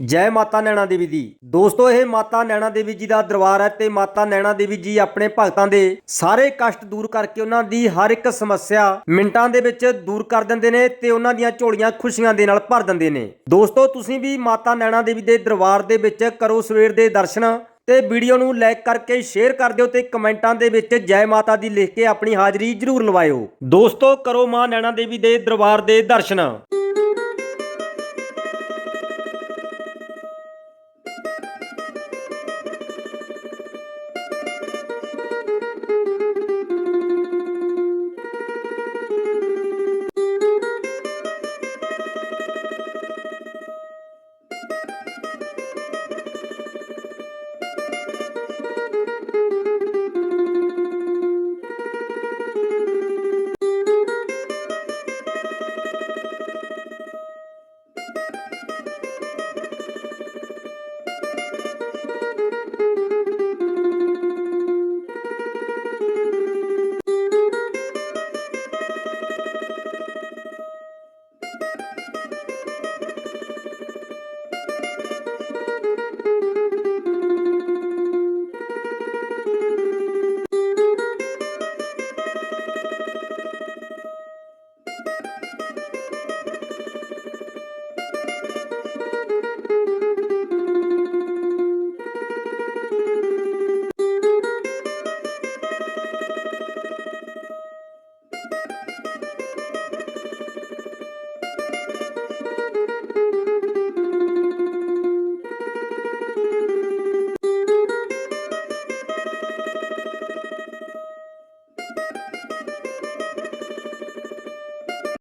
ਜੈ ਮਾਤਾ ਨੈਣਾ ਦੇਵੀ ਦੀ। ਦੋਸਤੋ, ਇਹ ਮਾਤਾ ਨੈਣਾ ਦੇਵੀ ਜੀ ਦਾ ਦਰਬਾਰ ਹੈ ਤੇ ਮਾਤਾ ਨੈਣਾ ਦੇਵੀ ਜੀ ਆਪਣੇ ਭਗਤਾਂ ਦੇ ਸਾਰੇ ਕਸ਼ਟ ਦੂਰ ਕਰਕੇ ਉਹਨਾਂ ਦੀ ਹਰ ਇੱਕ ਸਮੱਸਿਆ ਮਿੰਟਾਂ ਦੇ ਵਿੱਚ ਦੂਰ ਕਰ ਦਿੰਦੇ ਨੇ ਤੇ ਉਹਨਾਂ ਦੀਆਂ ਝੋਲੀਆਂ ਖੁਸ਼ੀਆਂ ਦੇ ਨਾਲ ਭਰ ਦਿੰਦੇ ਨੇ। ਦੋਸਤੋ, ਤੁਸੀਂ ਵੀ ਮਾਤਾ ਨੈਣਾ ਦੇਵੀ ਦੇ ਦਰਬਾਰ ਦੇ ਵਿੱਚ ਕਰੋ ਸਵੇਰ ਦੇ ਦਰਸ਼ਨ ਤੇ ਵੀਡੀਓ ਨੂੰ ਲਾਈਕ ਕਰਕੇ ਸ਼ੇਅਰ ਕਰ ਦਿਓ ਤੇ ਕਮੈਂਟਾਂ ਦੇ ਵਿੱਚ ਜੈ ਮਾਤਾ ਦੀ ਲਿਖ ਕੇ ਆਪਣੀ ਹਾਜ਼ਰੀ ਜ਼ਰੂਰ ਲਵਾਇਓ। ਦੋਸਤੋ, ਕਰੋ ਮਾਂ ਨੈਣਾ ਦੇਵੀ ਦੇ ਦਰਬਾਰ ਦੇ ਦਰਸ਼ਨ।